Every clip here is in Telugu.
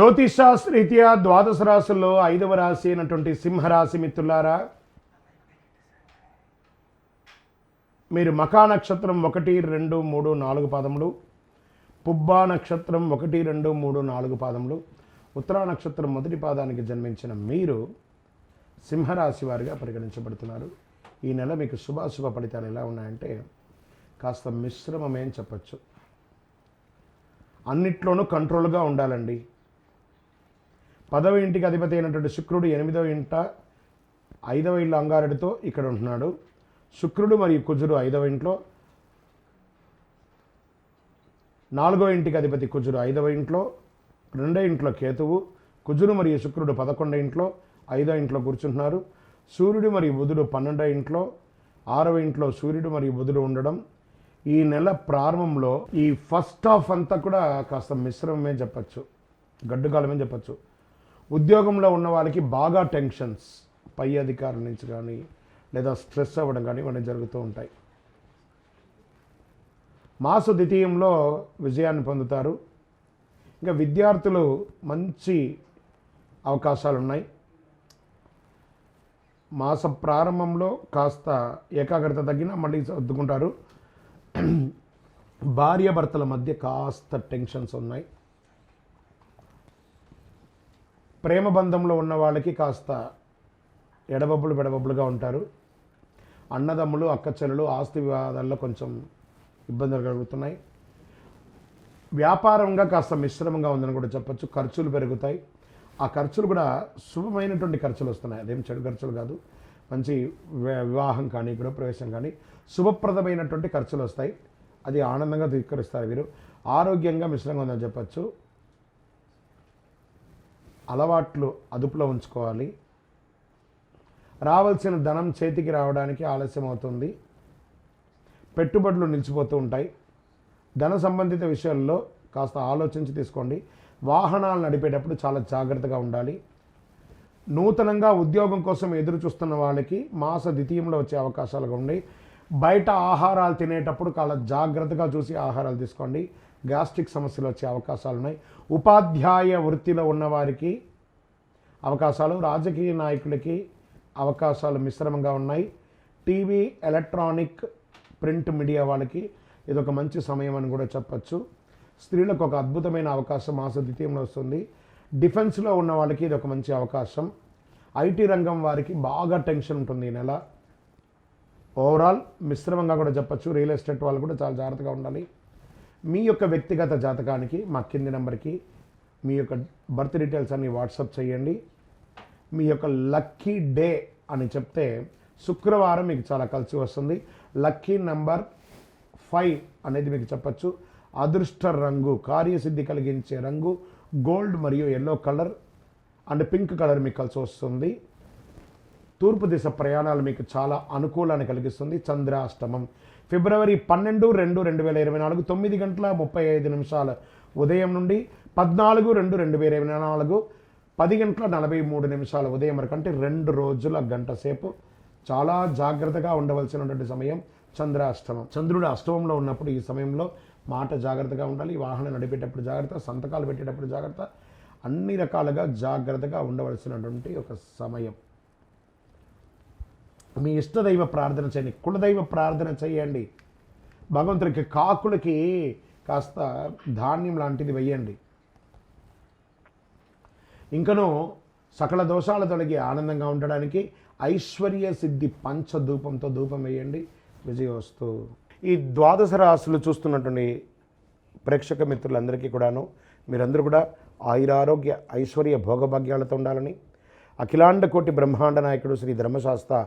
జ్యోతిషాస్త్రీత్యా ద్వాదశ రాశుల్లో ఐదవ రాశి అయినటువంటి సింహరాశి మిత్రులారా మీరు మకా నక్షత్రం ఒకటి రెండు మూడు నాలుగు పాదములు పుబ్బా నక్షత్రం ఒకటి రెండు మూడు నాలుగు పాదములు ఉత్తరా నక్షత్రం మొదటి పాదానికి జన్మించిన మీరు సింహరాశి వారిగా పరిగణించబడుతున్నారు. ఈ నెల మీకు శుభాశుభ ఫలితాలు ఎలా ఉన్నాయంటే కాస్త మిశ్రమమే అని చెప్పచ్చు. అన్నిట్లోనూ కంట్రోల్గా ఉండాలండి. పదవ ఇంటికి అధిపతి అయినటువంటి శుక్రుడు ఎనిమిదవ ఇంట ఐదవ ఇల్లు అంగారెడ్డితో ఇక్కడ ఉంటున్నాడు. శుక్రుడు మరియు కుజుడు ఐదవ ఇంట్లో నాలుగో ఇంటికి అధిపతి కుజుడు ఐదవ ఇంట్లో రెండో ఇంట్లో కేతువు కుజుడు మరియు శుక్రుడు పదకొండో ఇంట్లో ఐదో ఇంట్లో కూర్చుంటున్నారు. సూర్యుడు మరియు బుధుడు పన్నెండో ఇంట్లో ఆరవ ఇంట్లో సూర్యుడు మరియు బుధుడు ఉండడం. ఈ నెల ప్రారంభంలో ఈ ఫస్ట్ హాఫ్ అంతా కూడా కాస్త మిశ్రమమే చెప్పచ్చు. గడ్డుకాలమే చెప్పచ్చు. ఉద్యోగంలో ఉన్న వాళ్ళకి బాగా టెన్షన్స్ పై అధికారుల నుంచి కానీ లేదా స్ట్రెస్ అవ్వడం కానీ ఇవన్నీ జరుగుతూ ఉంటాయి. మాస ద్వితీయంలో విజయాన్ని పొందుతారు. ఇంకా విద్యార్థులు మంచి అవకాశాలు ఉన్నాయి మాస ప్రారంభంలో కాస్త ఏకాగ్రత తగ్గినా మళ్ళీ సర్దుకుంటారు. భార్యాభర్తల మధ్య కాస్త టెన్షన్స్ ఉన్నాయి. ప్రేమ బంధంలో ఉన్న వాళ్ళకి కాస్త ఎడబబ్బులు బెడబబ్బులుగా ఉంటారు. అన్నదమ్ములు అక్కచెల్లెలు ఆస్తి వివాదాల్లో కొంచెం ఇబ్బందులు కలుగుతున్నాయి. వ్యాపారంగా కాస్త మిశ్రమంగా ఉందని కూడా చెప్పొచ్చు. ఖర్చులు పెరుగుతాయి. ఆ ఖర్చులు కూడా శుభమైనటువంటి ఖర్చులు వస్తున్నాయి. అదేం చెడు ఖర్చులు కాదు. మంచి వివాహం కానీ గృహప్రవేశం కానీ శుభప్రదమైనటువంటి ఖర్చులు వస్తాయి. అది ఆనందంగా ధీకరిస్తారు వీరు. ఆరోగ్యంగా మిశ్రంగా ఉందని చెప్పొచ్చు. అలవాట్లు అదుపులో ఉంచుకోవాలి. రావాల్సిన ధనం చేతికి రావడానికి ఆలస్యం అవుతుంది పెట్టుబడులు నిలిచిపోతూ ఉంటాయి. ధన సంబంధిత విషయాల్లో కాస్త ఆలోచించి తీసుకోండి. వాహనాలు నడిపేటప్పుడు చాలా జాగ్రత్తగా ఉండాలి. నూతనంగా ఉద్యోగం కోసం ఎదురు చూస్తున్న వాళ్ళకి మాస ద్వితీయంలో వచ్చే అవకాశాలుగా ఉన్నాయి బయట ఆహారాలు తినేటప్పుడు చాలా జాగ్రత్తగా చూసి ఆహారాలు తీసుకోండి. గ్యాస్ట్రిక్ సమస్యలు వచ్చే అవకాశాలు ఉన్నాయి. ఉపాధ్యాయ వృత్తిలో ఉన్నవారికి అవకాశాలు రాజకీయ నాయకులకి అవకాశాలు మిశ్రమంగా ఉన్నాయి. టీవీ ఎలక్ట్రానిక్ ప్రింట్ మీడియా వాళ్ళకి ఇది ఒక మంచి సమయం అని కూడా చెప్పచ్చు. స్త్రీలకు ఒక అద్భుతమైన అవకాశం మాస ద్వితీయంలో వస్తుంది. డిఫెన్స్లో ఉన్న వాళ్ళకి ఇది ఒక మంచి అవకాశం. ఐటీ రంగం వారికి బాగా టెన్షన్ ఉంటుంది ఈ నెల. ఓవరాల్ మిశ్రమంగా కూడా చెప్పచ్చు. రియల్ ఎస్టేట్ వాళ్ళు కూడా చాలా జాగ్రత్తగా ఉండాలి. మీ యొక్క వ్యక్తిగత జాతకానికి మా కింది నెంబర్కి మీ యొక్క బర్త్ డీటెయిల్స్ అన్ని వాట్సాప్ చేయండి. మీ యొక్క లక్కీ డే అని చెప్తే శుక్రవారం మీకు చాలా కలిసి వస్తుంది. లక్కీ నంబర్ ఫైవ్ అనేది మీకు చెప్పచ్చు. అదృష్ట రంగు కార్యసిద్ధి కలిగించే రంగు గోల్డ్ మరియు yellow colour and pink colour మీకు కలిసి వస్తుంది. తూర్పు దిశ ప్రయాణాలు మీకు చాలా అనుకూలాన్ని కలిగిస్తుంది. చంద్రాష్టమం. ఫిబ్రవరి పన్నెండు రెండు రెండు వేల ఇరవై నాలుగు తొమ్మిది గంటల ముప్పై ఐదు నిమిషాల ఉదయం నుండి పద్నాలుగు రెండు రెండు వేల ఇరవై నాలుగు పది గంటల నలభై మూడు నిమిషాల ఉదయం వరకు అంటే రెండు రోజుల గంట సేపు. చాలా జాగ్రత్తగా ఉండవలసినటువంటి సమయం చంద్రాష్టమం. చంద్రుడు అష్టమంలో ఉన్నప్పుడు ఈ సమయంలో మాట జాగ్రత్తగా ఉండాలి. వాహనం నడిపేటప్పుడు జాగ్రత్త సంతకాలు పెట్టేటప్పుడు జాగ్రత్త. అన్ని రకాలుగా జాగ్రత్తగా ఉండవలసినటువంటి ఒక సమయం. మీ ఇష్టదైవ ప్రార్థన చేయండి. కులదైవ ప్రార్థన చేయండి. భగవంతుడికి కాకులకి కాస్త ధాన్యం లాంటిది వెయ్యండి. ఇంకనూ సకల దోషాల తొలగి ఆనందంగా ఉండడానికి ఐశ్వర్య సిద్ధి పంచ ధూపంతో ధూపం వేయండి. విజయవస్తు. ఈ ద్వాదశ రాశులు చూస్తున్నటువంటి ప్రేక్షక మిత్రులందరికీ కూడాను మీరందరూ కూడా ఆయురారోగ్య ఐశ్వర్య భోగభాగ్యాలతో ఉండాలని. అఖిలాండ కోటి బ్రహ్మాండ నాయకుడు శ్రీ ధర్మశాస్త్ర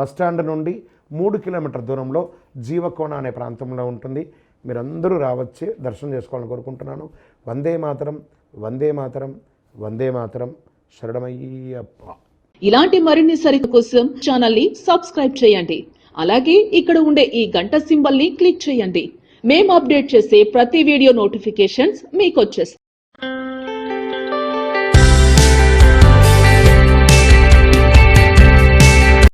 బస్టాండ్ నుండి మూడు కిలోమీటర్ దూరంలో జీవకోణ అనే ప్రాంతంలో ఉంటుంది. మీరందరూ రావచ్చి దర్శనం చేసుకోవాలని కోరుకుంటున్నాను. వందే మాతరం వందే మాతరం వందే మాతరం. శరణమయ్యప్ప. ఇలాంటి మరిన్ని సరిత కోసం ఛానల్ని సబ్స్క్రైబ్ చేయండి. అలాగే ఇక్కడ ఉండే ఈ గంట సింబల్ని క్లిక్ చేయండి. మేము అప్డేట్ చేసే ప్రతి వీడియో నోటిఫికేషన్స్ మీకు వచ్చేస్తాయి